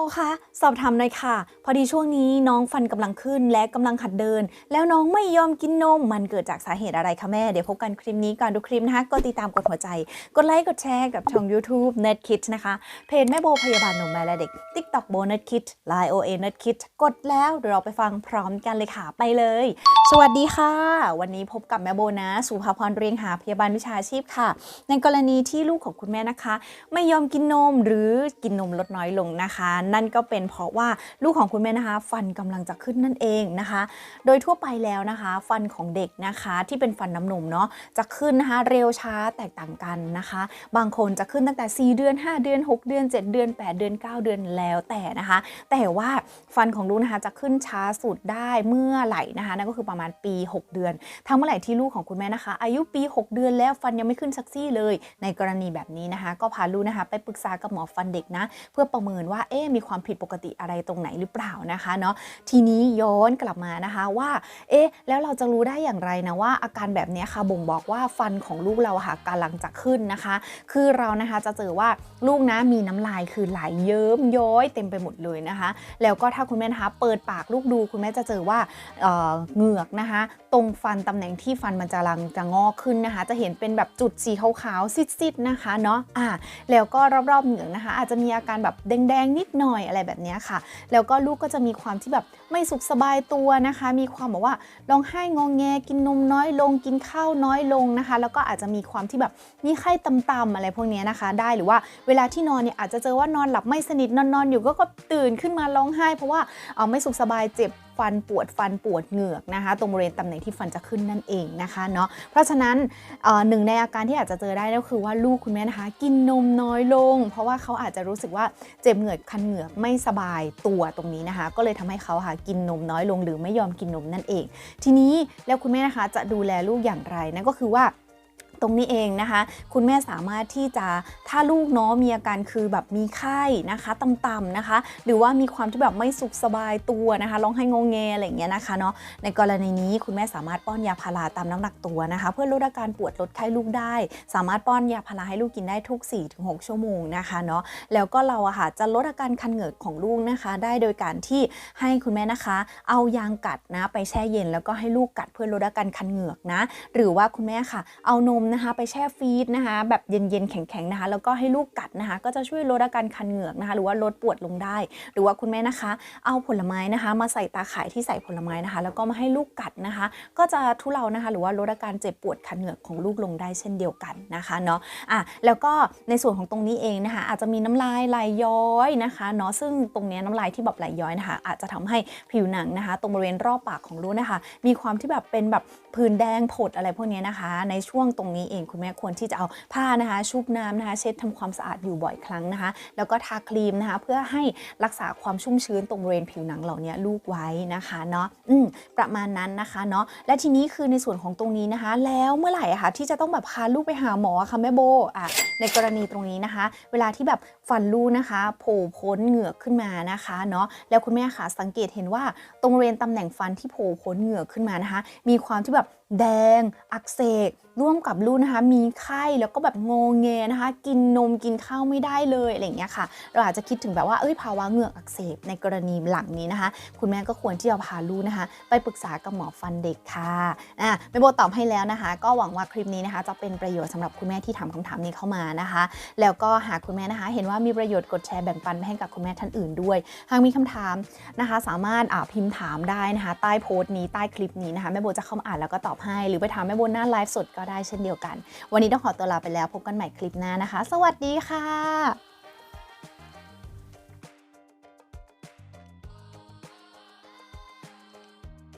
โอคะสอบถามหน่อยค่ะ พอดีช่วงนี้น้องฟันกำลังขึ้นและกำลังหัดเดิน แล้วน้องไม่ยอมกินนม มันเกิดจากสาเหตุอะไรคะแม่ เดี๋ยวพบกันคลิปนี้ก่อนดูคลิปนะคะกดติดตามกดหัวใจ กดไลค์กดแชร์กับช่อง YouTube Nerd Kids นะคะ เพจแม่โบพยาบาลหนุ่มแม่และเด็ก TikTok โบ Nerd Kids Line OA Nerd Kids กดแล้วเดี๋ยวเราไปฟังพร้อมกันเลยค่ะไปเลย สวัสดีค่ะ วันนี้พบกับแม่โบนะสุภาพรเรียงหาพยาบาลวิชาชีพค่ะ ในกรณีที่ลูกของคุณแม่นะคะ ไม่ยอมกินนมหรือกินนมลดน้อยลงนะคะนั่นก็เป็นเพราะว่าลูกของคุณแม่นะคะ ฟันกำลังจะขึ้นนั่นเองนะคะ โดยทั่วไปแล้วนะคะ ฟันของเด็กนะคะที่เป็นฟันน้ำนมเนาะจะขึ้นนะคะเร็วช้าแตกต่างกันนะคะ บางคนจะขึ้นตั้งแต่ 4 เดือน 5 เดือน 6 เดือน 7 เดือน 8 เดือน 9 เดือนแล้วแต่นะคะ แต่ว่าฟันของลูกนะคะจะขึ้นช้าสุดได้เมื่อไหร่นะคะนั่นก็คือประมาณปี 6 เดือนถ้าเมื่อไหร่ที่ลูกของคุณแม่นะคะ อายุปี 6 เดือนแล้วฟันยังไม่ขึ้นสักซี่เลย ในกรณีแบบนี้นะคะ ก็พาลูกนะคะ ไปปรึกษากับหมอฟันเด็กนะ เพื่อประเมินว่าเอ๊ะมีความผิดปกติอะไรตรงไหนหรือเปล่านะคะเนาะทีนี้ย้อนกลับมานะคะว่าเอ๊ะแล้วเราจะรู้ได้อย่างไรนะว่าอาการแบบนี้ค่ะบ่งบอกว่าฟันของลูกเราค่ะกำลังจะขึ้นนะคะ คือเรานะคะจะเจอว่าลูกนะมีน้ำลายคือไหลเยิ้มย้อยเต็มไปหมดเลยนะคะ แล้วก็ถ้าคุณแม่นะคะเปิดปากลูกดูคุณแม่จะเจอว่าเอ่อเหงือกนะคะ ตรงฟันตำแหน่งที่ฟันมันจะกำลังจะงอกขึ้นนะคะ จะเห็นเป็นแบบจุดสีขาวๆซิดๆนะคะเนาะอ่าแล้วก็รอบๆเหงือกนะคะ อาจจะมีอาการแบบแดงๆนิดหน่อยอะไรแบบนี้ค่ะ แล้วก็ลูกก็จะมีความที่แบบไม่สุขสบายตัวนะคะ มีความแบบว่าร้องไห้งองแงกินนมน้อยลงกินข้าวน้อยลงนะคะ แล้วก็อาจจะมีความที่แบบมีไข้ต่ำๆอะไรพวกนี้นะคะ ได้หรือว่าเวลาที่นอนเนี่ยอาจจะเจอว่านอนหลับไม่สนิทนอนๆอยู่ก็ก็ตื่นขึ้นมาร้องไห้ เพราะว่าเอ่อไม่สุขสบายเจ็บ ฟันปวดฟันปวดเหงือกนะคะตรงบริเวณตำแหน่งที่ฟันจะขึ้นนั่นเองนะคะเนาะเพราะฉะนั้นหนึ่งในอาการที่อาจจะเจอได้ก็คือว่าลูกคุณแม่นะคะ กินนมน้อยลง เพราะว่าเขาอาจจะรู้สึกว่าเจ็บเหงือกคันเหงือกไม่สบายตัวตรงนี้นะคะ ก็เลยทำให้เขาค่ะกินนมน้อยลงหรือไม่ยอมกินนมนั่นเอง ทีนี้แล้วคุณแม่นะคะจะดูแลลูกอย่างไรนั่นก็คือว่า ตรงนี้เองนะคะ คุณแม่สามารถที่จะถ้าลูกเนาะมีอาการคือแบบมีไข้นะคะต่ำๆนะคะ หรือว่ามีความที่แบบไม่สุขสบายตัวนะคะร้องไห้งงแงอะไรอย่างเงี้ยนะคะเนาะในกรณีนี้คุณแม่สามารถป้อนยาพาราตามน้ำหนักตัวนะคะ เพื่อลดอาการปวดลดไข้ลูกได้ สามารถป้อนยาพาราให้ลูกกินได้ทุก 4-6 ชั่วโมงนะคะเนาะแล้วก็เราอะค่ะจะลดอาการคันเหงือกของลูกนะคะ ได้โดยการที่ให้คุณแม่นะคะ เอายางกัดนะไปแช่เย็น แล้วก็ให้ลูกกัดเพื่อลดอาการคันเหงือกนะ หรือว่าคุณแม่ค่ะ เอานมนะคะ ไปแช่ฟรีซนะคะ แบบเย็นๆ แข็งๆนะคะ แล้วก็ให้ลูกกัดนะคะ ก็จะช่วยลดอาการคันเหงือกนะคะ หรือว่าลดปวดลงได้ หรือว่าคุณแม่นะคะ เอาผลไม้นะคะ มาใส่ตาข่ายที่ใส่ผลไม้นะคะ แล้วก็มาให้ลูกกัดนะคะ ก็จะทุเลานะคะ หรือว่าลดอาการเจ็บปวดคันเหงือกของลูกลงได้เช่นเดียวกันนะคะเนาะอะแล้วก็ในส่วนของตรงนี้เองนะคะ อาจจะมีน้ำลายไหลย้อยนะคะเนาะซึ่งตรงนี้น้ำลายที่แบบไหลย้อยนะคะ อาจจะทำให้ผิวหนังนะคะ ตรงบริเวณรอบปากของลูกนะคะ มีความที่แบบเป็นแบบผื่นแดงผดอะไรพวกนี้นะคะ ในช่วงตรงนี้เองคุณแม่ควรที่จะเอาผ้านะคะชุบน้ำนะคะเช็ดทำความสะอาดอยู่บ่อยครั้งนะคะ แล้วก็ทาครีมนะคะเพื่อให้รักษาความชุ่มชื้นตรงบริเวณผิวหนังเหล่านี้ลูกไว้นะคะเนาะอืมประมาณนั้นนะคะเนาะและทีนี้คือในส่วนของตรงนี้นะคะ แล้วเมื่อไหร่อะคะที่จะต้องแบบพาลูกไปหาหมอคะแม่โบอะในกรณีตรงนี้นะคะ เวลาที่แบบฟันลูกนะคะโผล่พ้นเหงือกขึ้นมานะคะเนาะแล้วคุณแม่คะสังเกตเห็นว่าตรงบริเวณตำแหน่งฟันที่โผล่พ้นเหงือกขึ้นมานะคะ มีความที่แบบ แดง อักเสบร่วมกับลูกนะคะ มีไข้แล้วก็แบบงงเงนะคะ กินนมกินข้าวไม่ได้เลยอะไรอย่างเงี้ยค่ะ เราอาจจะคิดถึงแบบว่าเอ้ยภาวะเหงือกอักเสบในกรณีหลังนี้นะคะ คุณแม่ก็ควรที่จะพาลูกนะคะ ไปปรึกษากับหมอฟันเด็กค่ะอะแม่โบตอบให้แล้วนะคะ ก็หวังว่าคลิปนี้นะคะ จะเป็นประโยชน์สำหรับคุณแม่ที่ถามคำถามนี้เข้ามานะคะ แล้วก็หากคุณแม่นะคะ เห็นว่ามีประโยชน์กดแชร์แบ่งปันไปให้กับคุณแม่ท่านอื่นด้วย หากมีคำถามนะคะ สามารถอ่าพิมพ์ถามได้นะคะ ใต้โพสต์นี้ใต้คลิปนี้นะคะแม่โบจะเข้ามาอ่านแล้วก็ตอบให้ หรือไปถามแม่โบหน้าไลฟ์สดก็ได้เช่นเดียวกัน วันนี้ต้องขอตัวลาไปแล้วพบกันใหม่คลิปหน้านะคะ สวัสดีค่ะ